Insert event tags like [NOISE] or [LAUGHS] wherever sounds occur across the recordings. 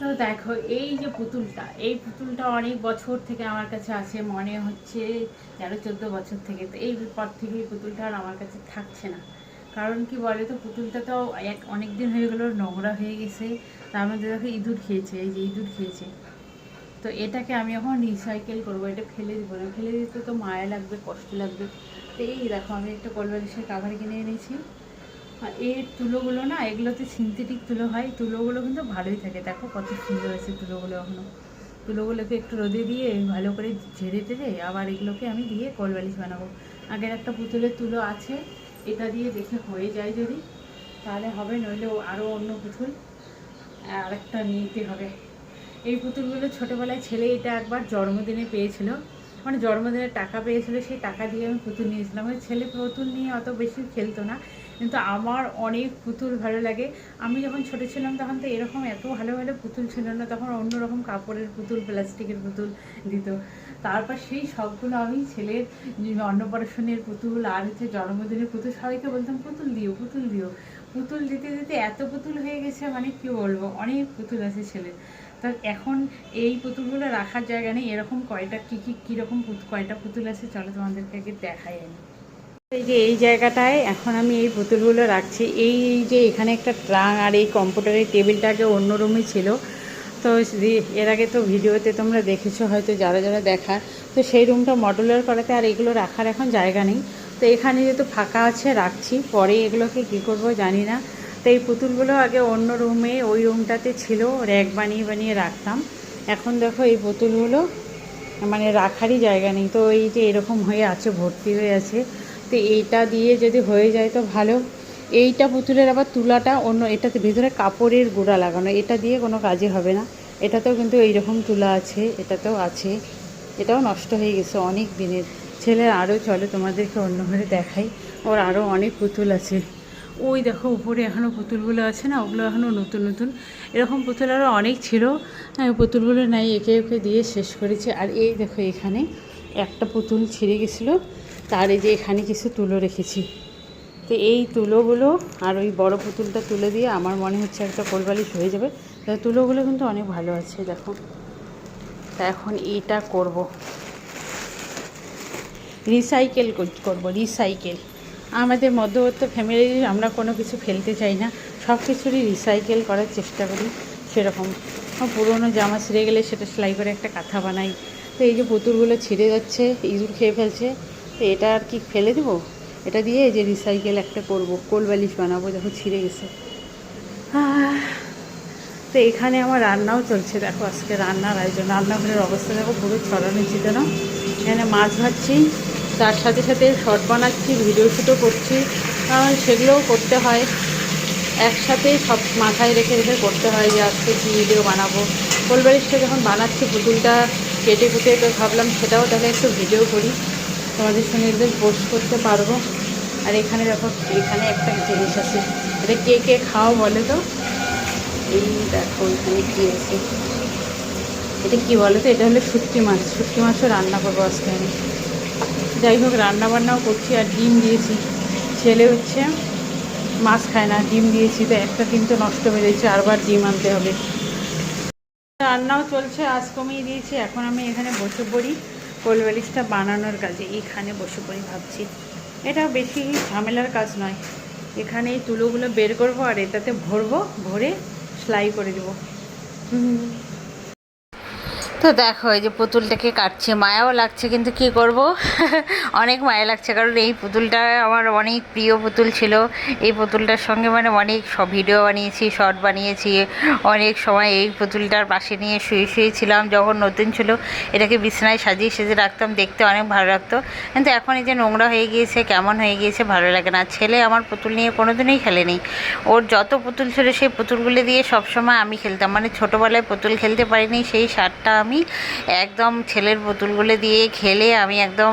তো দেখো, এই যে পুতুলটা, এই পুতুলটা অনেক বছর থেকে আমার কাছে আছে, মনে হচ্ছে তেরো চোদ্দ বছর থেকে। তো এই পর থেকে পুতুলটা আর আমার কাছে থাকছে না। কারণ কি বলে তো পুতুলটা তো এক অনেক দিন হয়ে গেলো, নোংরা হয়ে গেছে। তার মধ্যে দেখো ইঁদুর খেয়েছে, এই যে ইঁদুর খেয়েছে। তো এটাকে আমি এখন রিসাইকেল করব, এটা ফেলে দিব না। ফেলে দিতে তো মায়া লাগবে, কষ্ট লাগবে। তো এই দেখো, আমি একটা কলবালিশের কাভার কিনে এনেছি। আর এর তুলোগুলো না, এগুলোতে সিনথেটিক তুলো হয়। তুলোগুলো কিন্তু ভালোই থাকে। দেখো কত সুন্দর আছে তুলোগুলো এখনও তুলোগুলোকে একটু রোদে দিয়ে ভালো করে ঝেড়ে টেড়ে আবার এগুলোকে আমি দিয়ে কলবালিশ বানাবো। আগের একটা পুতুলের তুলো আছে, এটা দিয়ে দেখে হয়ে যায় যদি। তাহলে হবে, নইলে আরও অন্য পুতুল আর একটা নিতে হবে। এই পুতুলগুলো ছোটোবেলায় ছেলে এটা একবার জন্মদিনে পেয়েছিল। মানে জন্মদিনে টাকা পেয়েছিল, সেই টাকা দিয়ে আমি পুতুল নিয়েছিলাম ছেলে পুতুল নিয়ে অত বেশি খেলতো না। কিন্তু আমার অনেক পুতুল ভালো লাগে। আমি যখন ছোটো ছিলাম তখন তো এরকম এত ভালো ভালো পুতুল ছিল না, তখন অন্যরকম কাপড়ের পুতুল, প্লাস্টিকের পুতুল দিত। তারপর সেই সবগুলো আমি ছেলের অন্নপ্রাশনের পুতুল আর হচ্ছে জন্মদিনের পুতুল সবাইকে বলতাম, পুতুল দিও পুতুল দিও। পুতুল দিতে দিতে এত পুতুল হয়ে গেছে মানে কি বলব, অনেক পুতুল আছে ছেলের। তা এখন এই পুতুলগুলো রাখার জায়গা নেই, এরকম কয়টা, কী কী, কীরকম কয়টা পুতুল আছে চলো তোমাদেরকে আগে দেখাই আমি। এই যে এই জায়গাটায় এখন আমি এই পুতুলগুলো রাখছি। এই যে এখানে একটা ট্রাং আর এই কম্পিউটারের টেবিলটা আগে অন্য রুমে ছিল। তো এর আগে তো ভিডিওতে তোমরা দেখেছ, হয়তো যারা যারা দেখার। তো সেই রুমটা মডুলার করাতে আর এগুলো রাখার এখন জায়গা নেই। তো এখানে যেহেতু ফাঁকা আছে, রাখছি। পরে এগুলোকে কী করব জানি না। তো এই পুতুলগুলো আগে অন্য রুমে, ওই রুমটাতে ছিল র্যাক বানিয়ে বানিয়ে রাখতাম। এখন দেখো এই পুতুলগুলো মানে রাখারই জায়গা নেই। তো এই যে এরকম হয়ে আছে, ভর্তি হয়ে আছে। তো এইটা দিয়ে যদি হয়ে যায় তো ভালো। এইটা পুতুলের আবার তুলাটা অন্য এটাতে ভিতরে কাপড়ের গোড়া লাগানো এটা দিয়ে কোনো কাজে হবে না। এটাতেও কিন্তু এইরকম তুলা আছে এটাতেও আছে। এটাও নষ্ট হয়ে গেছে অনেক দিনের। ছেলের আরও চলে তোমাদেরকে অন্য ঘরে দেখাই। ওর আরও অনেক পুতুল আছে। ওই দেখো উপরে এখনও পুতুলগুলো আছে না ওগুলো এখনও নতুন নতুন। এরকম পুতুল আরও অনেক ছিল। হ্যাঁ, পুতুলগুলো নাই একে একে দিয়ে শেষ করেছে। আর এই দেখো এখানে একটা পুতুল ছিঁড়ে গেছিল। তার এই যে এখানে কিছু তুলো রেখেছি। তো এই তুলোগুলো আর ওই বড় পুতুলটা তুলে দিয়ে আমার মনে হচ্ছে একটা কোলবালিশ হয়ে যাবে। তা তুলোগুলো কিন্তু অনেক ভালো আছে, দেখো। তা এখন এটা করব। রিসাইকেল করব, রিসাইকেল। আমাদের মধ্যবর্তী ফ্যামিলি আমরা কোনো কিছু ফেলতে চাই না। সব কিছুরই রিসাইকেল করার চেষ্টা করি সেরকম। পুরোনো জামা ছিঁড়ে গেলে সেটা সেলাই করে একটা কাঁথা বানাই। তো এই যে পুতুলগুলো ছিঁড়ে যাচ্ছে, ইঁদুর খেয়ে ফেলছে। তো এটা আর কি ফেলে দেবো? এটা দিয়ে যে রিসাইকেল একটা করব কোল বালিশ বানাবো যখন ছিঁড়ে গেছে। তো এখানে আমার রান্নাও চলছে, দেখো আজকে রান্নার আয়োজন। রান্নাঘরের অবস্থা দেখো পুরো ছড়ানো ছিল না এখানে মাছ ভাজছি, তার সাথে সাথে শর্ট বানাচ্ছি ভিডিও শুটও করছি। কারণ সেগুলোও করতে হয়। একসাথেই সব মাথায় রেখে রেখে করতে হয় যে আজকে কী ভিডিও বানাবো। কোলবালিশটা যখন বানাচ্ছি পুতুলটা কেটে কুটে তো ভাবলাম সেটাও তাহলে একটু ভিডিও করি। তোমাদের সঙ্গে একটু পোস্ট করতে পারব। আর এখানে দেখো, এখানে একটা জিনিস আছে। এটা কে কে খাও বলে তো? এই দেখো, এখানে কী আছে? এটা কি বলো তো? এটা হলো শুটকি মাছ। শুটকি মাছও রান্না করব আজকে আমি। যাই হোক রান্না বান্নাও করছি আর ডিম দিয়েছি। ছেলে হচ্ছে মাছ খায় না, ডিম দিয়েছি। তো একটা ডিম তো নষ্ট হয়ে যাচ্ছে, আরবার ডিম আনতে হবে। রান্নাও চলছে, আজ কমিয়ে দিয়েছি। এখন আমি এখানে বসে পড়ি। কোলবালিশটা বানানোর কাজে এখানে বসে পড়ি ভাবছি। এটা বেশি ঝামেলার কাজ নয়। এখানে এই তুলোগুলো বের করব আর এটাতে ভরবো, ভরে সেলাই করে দেবো। তো দেখো, এই যে পুতুলটাকে কাটছে, মায়াও লাগছে, কিন্তু কি করব? [LAUGHS] অনেক মায়া লাগছে, কারণ এই পুতুলটা আমার অনেক প্রিয় পুতুল ছিল। এই পুতুলটার সঙ্গে মানে অনেক সব ভিডিও বানিয়েছি শর্ট বানিয়েছি। অনেক সময় এই পুতুলটার পাশে নিয়ে শুয়ে শুয়েছিলাম, যখন নতুন ছিল। এটাকে বিছানায় সাজিয়ে সেজে রাখতাম, দেখতে অনেক ভালো লাগতো। কিন্তু এখন এই যে নোংরা হয়ে গিয়েছে, কেমন হয়ে গিয়েছে, ভালো লাগে না। ছেলে আমার পুতুল নিয়ে কোনো দিনই খেলেনি ওর যত পুতুল ছিল, সেই পুতুলগুলো দিয়ে সবসময় আমি খেলতাম। মানে ছোটোবেলায় পুতুল খেলতে পারিনি, সেই সারটা আমি আমি একদম ছেলের পুতুলগুলো দিয়ে খেলে আমি একদম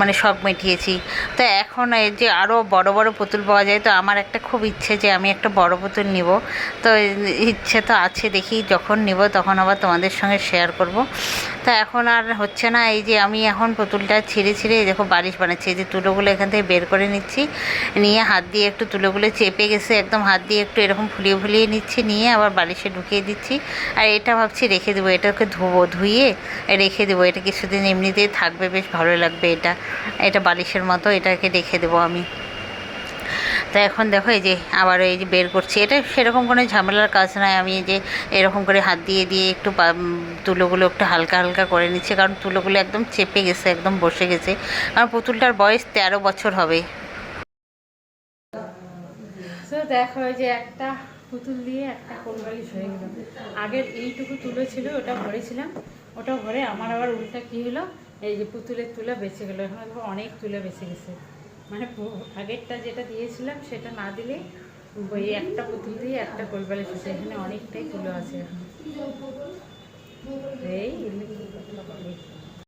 মানে সব মিটিয়েছি। তো এখন এই যে আরও বড় বড় পুতুল পাওয়া যায়, তো আমার একটা খুব ইচ্ছে যে আমি একটা বড় পুতুল নিব। তো ইচ্ছে তো আছে, দেখি যখন নিব তখন আবার তোমাদের সঙ্গে শেয়ার করব। তা এখন আর হচ্ছে না, এই যে আমি এখন পুতুলটা ছিঁড়ে ছিঁড়ে দেখো বালিশ বানাচ্ছি, এই যে তুলোগুলো এখান থেকে বের করে নিচ্ছি, নিয়ে হাত দিয়ে একটু তুলোগুলো চেপে গেছে, একদম হাত দিয়ে একটু এরকম ফুলিয়ে ফুলিয়ে নিচ্ছি, নিয়ে আবার বালিশে ঢুকিয়ে দিচ্ছি, আর এটা ভাবছি রেখে দেবো, এটাকে ধোবো ধুয়ে রেখে দেবো, এটা কিছুদিন এমনিতেই থাকবে, বেশ ভালো লাগবে এটা এটা বালিশের মতো এটাকে রেখে দেবো আমি। তা এখন দেখো এই যে আবার এই যে বের করছি। এটা সেরকম কোনো ঝামেলার কাজ নয় আমি যে এরকম করে হাত দিয়ে দিয়ে একটু তুলোগুলো একটু হালকা হালকা করে নিচ্ছি। কারণ তুলোগুলো একদম চেপে গেছে, একদম বসে গেছে। কারণ পুতুলটার বয়স তেরো বছর হবে। দেখো যে একটা পুতুল দিয়ে একটা কোলবালিশ হয়ে গেল। আগের এইটুকু তুলো ছিল, ওটা ভরেছিলাম। ওটা ভরে আমার আবার উল্টা কী হলো? এই যে পুতুলের তুলা বেঁচে গেলো। এখন অনেক তুলা বেঁচে গেছে। মানে আগেরটা যেটা দিয়েছিলাম সেটা না দিলে ওই একটা পুতুল দিয়ে একটা কোলবালিশ এসেছে এখানে অনেকটাই তুলো আছে এই